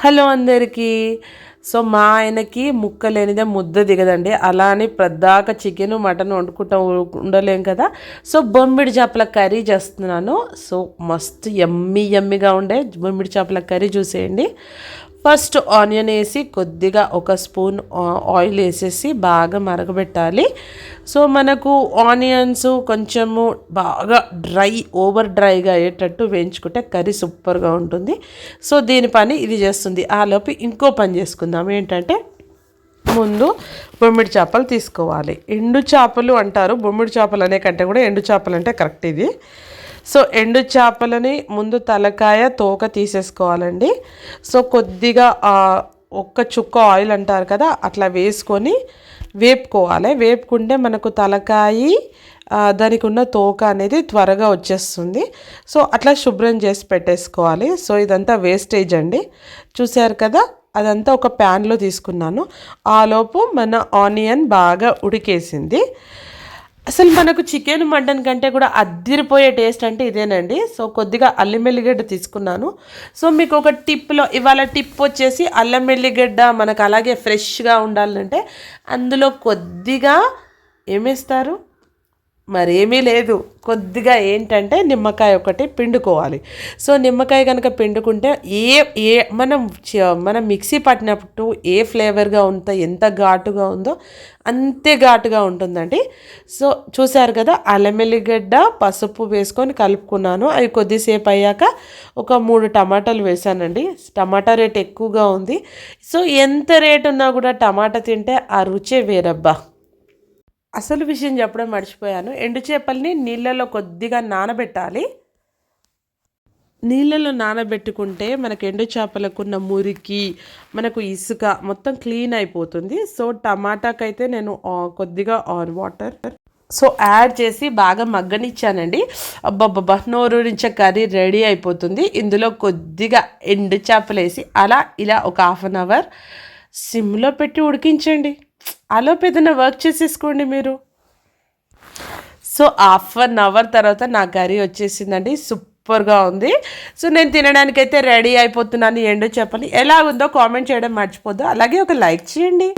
Hello అందరికీ. So మా ఆయనకి ముక్క లేనిదే ముద్ద దిగదండి. అలా అని ప్రద్దాక చికెన్ మటన్ వండుకుంటా ఉండలేం కదా. సో బొమ్మిడి చేపల కర్రీ చేస్తున్నాను. సో మస్తు ఎమ్మి ఎమ్మిగా ఉండే బొమ్మిడి చేపల కర్రీ చూసేయండి. ఫస్ట్ ఆనియన్ వేసి కొద్దిగా ఒక స్పూన్ ఆయిల్ వేసేసి బాగా మరగబెట్టాలి. సో మనకు ఆనియన్స్ కొంచెము బాగా డ్రై ఓవర్ డ్రైగా అయ్యేటట్టు వేయించుకుంటే కర్రీ సూపర్గా ఉంటుంది. సో దీని పని ఇది చేస్తుంది. ఆ లోపు ఇంకో పని చేసుకుంది. ఏంటంటే ముందు బొమ్మిడి చేపలు తీసుకోవాలి. ఎండు చేపలు అంటారు. బొమ్మిడి చేపలు అనే కంటే కూడా ఎండు చేపలు అంటే కరెక్ట్ ఇది. సో ఎండు చేపలని ముందు తలకాయ తోక తీసేసుకోవాలండి. సో కొద్దిగా ఒక్క చుక్క ఆయిల్ అంటారు కదా అట్లా వేసుకొని వేపుకోవాలి. వేపుకుంటే మనకు తలకాయి దానికి ఉన్న తోక అనేది త్వరగా వచ్చేస్తుంది. సో అట్లా శుభ్రం చేసి పెట్టేసుకోవాలి. సో ఇదంతా వేస్టేజ్ అండి. చూసారు కదా అదంతా ఒక ప్యాన్లో తీసుకున్నాను. ఆలోపు మన ఆనియన్ బాగా ఉడికేసింది. అసలు మనకు చికెన్ మటన్ కంటే కూడా అద్దిరిపోయే టేస్ట్ అంటే ఇదేనండి. సో కొద్దిగా అల్లం ఎల్లిగడ్డ తీసుకున్నాను. సో మీకు ఒక టిప్లో ఇవాళ టిప్ వచ్చేసి అల్లం ఎల్లిగడ్డ మనకు అలాగే ఫ్రెష్గా ఉండాలంటే అందులో కొద్దిగా ఏమేస్తారు మరేమీ లేదు. కొద్దిగా ఏంటంటే నిమ్మకాయ ఒకటి పిండుకోవాలి. సో నిమ్మకాయ కనుక పిండుకుంటే ఏ ఏ మనం మనం మిక్సీ పట్టినప్పుడు ఏ ఫ్లేవర్గా ఉందో ఎంత ఘాటుగా ఉందో అంతే ఘాటుగా ఉంటుందండి. సో చూసారు కదా అల్లమెల్లిగడ్డ పసుపు వేసుకొని కలుపుకున్నాను. అవి కొద్దిసేపు అయ్యాక ఒక మూడు టమాటాలు వేసానండి టమాటా రేట్ ఎక్కువగా ఉంది. సో ఎంత రేట్ ఉన్నా కూడా టమాటా తింటే ఆ రుచే వేరబ్బా. అసలు విషయం చెప్పడం మర్చిపోయాను. ఎండు చేపల్ని నీళ్ళలో కొద్దిగా నానబెట్టాలి. నీళ్ళలో నానబెట్టుకుంటే మనకు ఎండు చేపలకున్న మురికి మనకు ఇసుక మొత్తం క్లీన్ అయిపోతుంది. సో టమాటాకైతే నేను కొద్దిగా ఆన్ వాటర్. సో యాడ్ చేసి బాగా మగ్గనిచ్చానండి. అబ్బాబ్బా నోరు నుంచి కర్రీ రెడీ అయిపోతుంది. ఇందులో కొద్దిగా ఎండు చేపలు వేసి అలా ఇలా ఒక హాఫ్ అన్ అవర్ సిమ్లో పెట్టి ఉడికించండి. అలో ఏదైనా వర్క్ చేసేసుకోండి మీరు. సో హాఫ్ అన్ అవర్ తర్వాత నా కర్రీ వచ్చేసిందండి. సూపర్గా ఉంది. సో నేను తినడానికైతే రెడీ అయిపోతున్నాను. ఏంటో చెప్పాలి ఎలా ఉందో కామెంట్ చేయడం మర్చిపోద్దు. అలాగే ఒక లైక్ చేయండి.